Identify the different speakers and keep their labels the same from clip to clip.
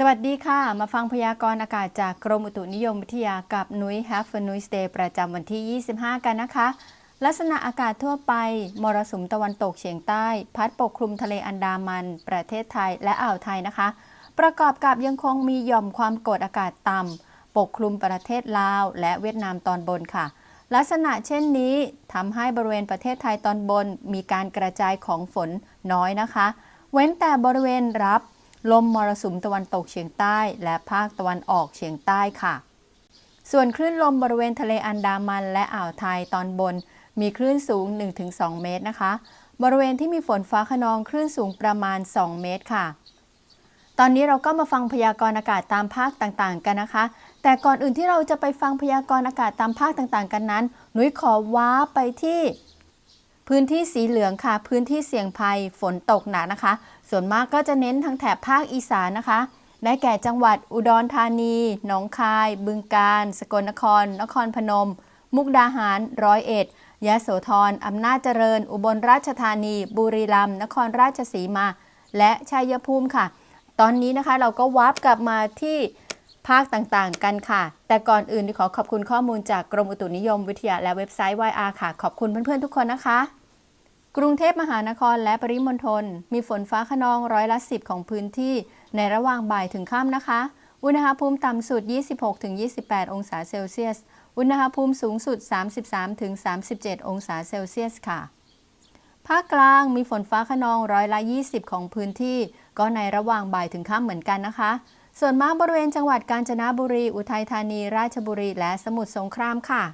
Speaker 1: สวัสดีค่ะ มาฟังพยากรณ์อากาศจากกรมอุตุนิยมวิทยากับนุ้ย Have a Nice Day ประจำวันที่ 25 กันนะคะ ลักษณะอากาศทั่วไป มรสุมตะวันตกเฉียงใต้ พัดปกคลุมทะเลอันดามัน ประเทศไทยและอ่าวไทยนะคะ ประกอบกับยังคงมีหย่อมความกดอากาศต่ำปกคลุมประเทศลาว และเวียดนามตอนบนค่ะ ลักษณะเช่นนี้ทำให้บริเวณประเทศไทยตอนบน มีการกระจายของฝนน้อยนะคะ เว้นแต่บริเวณรับ ลมมรสุมตะวันตกเฉียงใต้ และภาคตะวันออกเฉียงใต้ค่ะ ส่วนคลื่นลมบริเวณทะเลอันดามันและอ่าวไทยตอนบน มีคลื่นสูง 1-2 เมตรนะคะ บริเวณที่มีฝนฟ้าขนองคลื่นสูงประมาณ 2 เมตรค่ะ ตอนนี้เราก็มาฟังพยากรณ์อากาศตามภาคต่างๆ กันนะคะ แต่ก่อนอื่นที่เราจะไปฟังพยากรณ์อากาศตามภาคต่างๆ กันนั้น หนุยขอว้าไปที่พื้นที่สีเหลืองค่ะ พื้นที่เสี่ยงภัยฝนตกหนักนะคะ ส่วนมากก็จะเน้นทางแถบภาคอีสานนะคะ ได้แก่จังหวัดอุดรธานี หนองคาย บึงกาฬ สกลนคร นครพนม มุกดาหาร ร้อยเอ็ด ยะโสธร อำนาจเจริญ อุบลราชธานี บุรีรัมย์ นครราชสีมา และชัยภูมิค่ะ ตอนนี้นะคะเราก็วาร์ปกลับมาที่ภาคต่างๆ กันค่ะ แต่ก่อนอื่นขอขอบคุณข้อมูลจากกรมอุตุนิยมวิทยาและเว็บไซต์ YR ค่ะ ขอบคุณเพื่อนๆทุกคนนะคะ กรุงเทพมหานครและปริมณฑลมีฝนฟ้าขนองร้อยละ 10 ของพื้นที่ ในระหว่างบ่ายถึงค่ำนะคะ อุณหภูมิต่ำสุด 26-28 องศาเซลเซียส อุณหภูมิสูงสุด 33-37 องศาเซลเซียสค่ะ ภาคกลางมีฝนฟ้าขนองร้อยละ 20 ของพื้นที่ ก็ในระหว่างบ่ายถึงค่ำเหมือนกันนะคะ ส่วนมากบริเวณจังหวัดกาญจนบุรี อุทัยธานี ราชบุรี และสมุทรสงครามค่ะ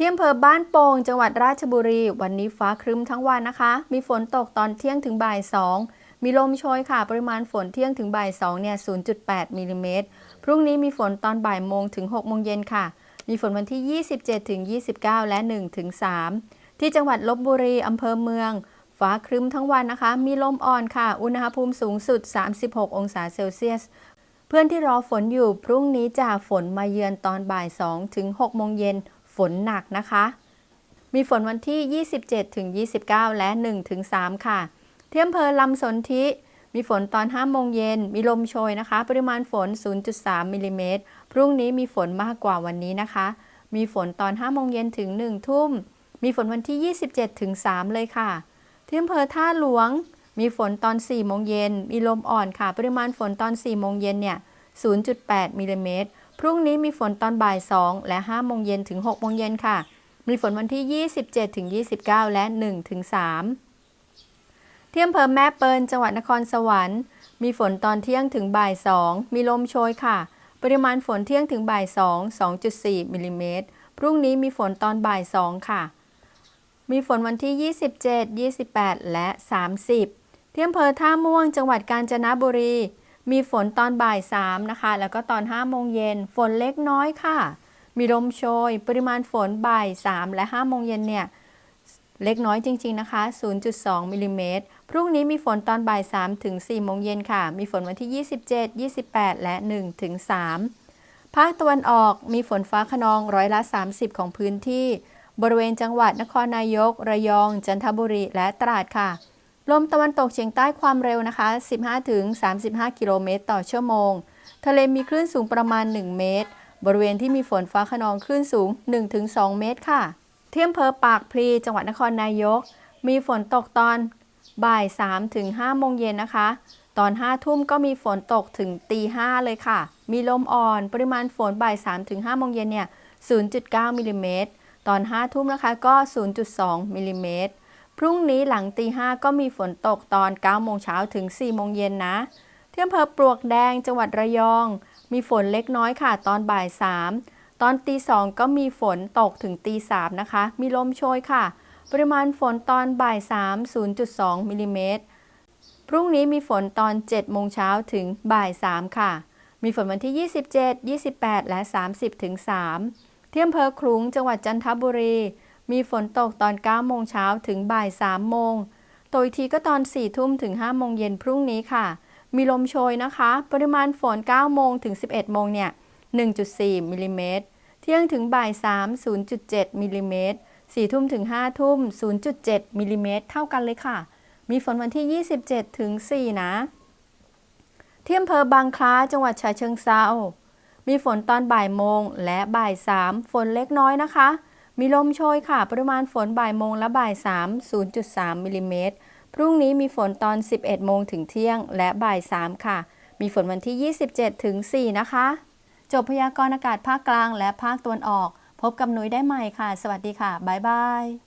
Speaker 1: ที่อำเภอบ้านโป่งจังหวัดราชบุรี วันนี้ฟ้าครึ้มทั้งวันนะคะ มีฝนตกตอนเที่ยงถึงบ่าย2มีลมโชยค่ะ ปริมาณฝนเที่ยงถึงบ่าย2เนี่ย 0.8มิลลิเมตร พรุ่งนี้มีฝนตอนบ่ายโมงถึง6โมงเย็นค่ะ มีฝนวันที่ 27ถึง29 และ1ถึง3ที่จังหวัดลบบุรีอำเภอเมือง ฟ้าครึ้มทั้งวันนะคะ มีลมอ่อนค่ะ อุณหภูมิสูงสุด 36 องศาเซลเซียส เพื่อนที่รอฝนอยู่ พรุ่งนี้จะฝนมาเยือนตอนบ่าย2ถึง6โมงเย็น ฝนหนักนะคะ มีฝนวันที่ 27ถึง29 และ1ถึง3ค่ะ เที่อำเภอลำสนธิมีฝนตอน5โมงเย็น มีลมโชยนะคะ ปริมาณฝน 0.3มิลลิเมตร พรุ่งนี้มีฝนมากกว่าวันนี้นะคะ มีฝนตอน5โมงเย็นถึง 1 ทุ่ม มีฝนวันที่ 27ถึง3เลยค่ะ ที่อำเภอท่าหลวง มีฝนตอน4โมงเย็น มีลมอ่อนค่ะ ปริมาณฝนตอน4โมงเย็นเนี่ย 0.8มิลลิเมตร พรุ่งนี้มีฝนตอนบ่าย 2 และ 5 โมงเย็นถึง 6 โมงเย็นค่ะ มีฝนวันที่ 27 ถึง 29 และ 1 ถึง 3 ที่อำเภอแม่เปิลจังหวัดนครสวรรค์ มีฝนตอนเที่ยงถึงบ่าย 2 มีลมโชยค่ะ ปริมาณฝนเที่ยงถึงบ่าย 2 2.4 มิลลิเมตร พรุ่งนี้มีฝนตอนบ่าย 2 ค่ะ มีฝนวันที่ 27 28 และ 30 ที่อำเภอท่าม่วงจังหวัดกาญจนบุรี มีฝนตอนบ่าย3นะคะ แล้วก็ตอน5โมงเย็น ฝนเล็กน้อยค่ะ มีลมโชย ปริมาณฝนบ่าย 3 และ5โมงเย็นเนี่ย เล็กน้อยจริง ๆ นะคะ 0.2มิลลิเมตร พรุ่งนี้มีฝนตอนบ่าย3ถึง4โมงเย็นค่ะ มีฝนวันที่ 27 28 และ1ถึง3ภาคตะวันออก มีฝนฟ้าขนองร้อยละ 30 ของพื้นที่ บริเวณจังหวัดนครนายก ระยอง จันทบุรี และตราดค่ะ ลมตะวันตกเฉียงใต้ความเร็วนะคะ 15-35 กิโลเมตรต่อชั่วโมง ทะเลมีคลื่นสูงประมาณ 1 เมตร บริเวณที่มีฝนฟ้าขนองคลื่นสูง 1-2 เมตรค่ะ เที่อำเภอปากพลีจังหวัดนครนายก มีฝนตกตอนบ่าย 3-5 โมงเย็นนะคะ ตอน 5 ทุ่มก็มีฝนตกถึงตี 5 เลยค่ะ มีลมอ่อน ปริมาณฝนบ่าย 3-5 โมงเย็นเนี่ย 0.9 มิลลิเมตร ตอน 5 ทุ่มนะคะก็ 0.2 มิลลิเมตร พรุ่งนี้หลังตี5ก็มีฝนตกตอน9โมงเช้าถึง4โมงเย็นนะที่อำเภอปลวกแดงจังหวัดระยอง มีฝนเล็กน้อยค่ะ ตอนบ่าย3ตอนตี2ก็มีฝนตกถึงตี3นะคะ มีลมโชยค่ะ ปริมาณฝนตอนบ่าย3 0.2มิลลิเมตรพรุ่งนี้มีฝนตอน7โมงเช้าถึงบ่าย3ค่ะ มีฝนวันที่ 27 28 และ 30ถึง3ที่อำเภอคลุงจังหวัดจันทบุรี มีฝนตกตอน 9 โมงเช้าถึงบ่าย 3 โมงโดยทีก็ตอน 4 ทุ่มถึง 5 โมงเย็นพรุ่งนี้ค่ะ มีลมโชยนะคะ ปริมาณฝน 9 โมงถึง 11 โมงเนี่ย 1.4มิลลิเมตร เที่ยงถึงบ่าย 3 0.7มิลลิเมตร4ทุ่มถึง 5 ทุ่ม 0.7มิลลิเมตรเท่ากันเลยค่ะ มีฝนวันที่ 27 ถึง 4 นะที่อำเภอบางคล้าจังหวัดฉะเชิงเซามีฝนตอนบ่ายโมงและบ่ายสามฝนเล็กน้อยนะคะ มีลมโชยค่ะ ปริมาณฝนบ่ายโมงและบ่ายสาม0.3มิลลิเมตร พรุ่งนี้มีฝนตอน 11 โมงถึงเที่ยง และบ่าย 3 ค่ะ มีฝนวันที่ 27 ถึง 4 นะคะ จบพยากรณ์อากาศภาคกลางและภาคตะวันออก พบกับหนุยได้ใหม่ค่ะ สวัสดีค่ะ บ๊ายบาย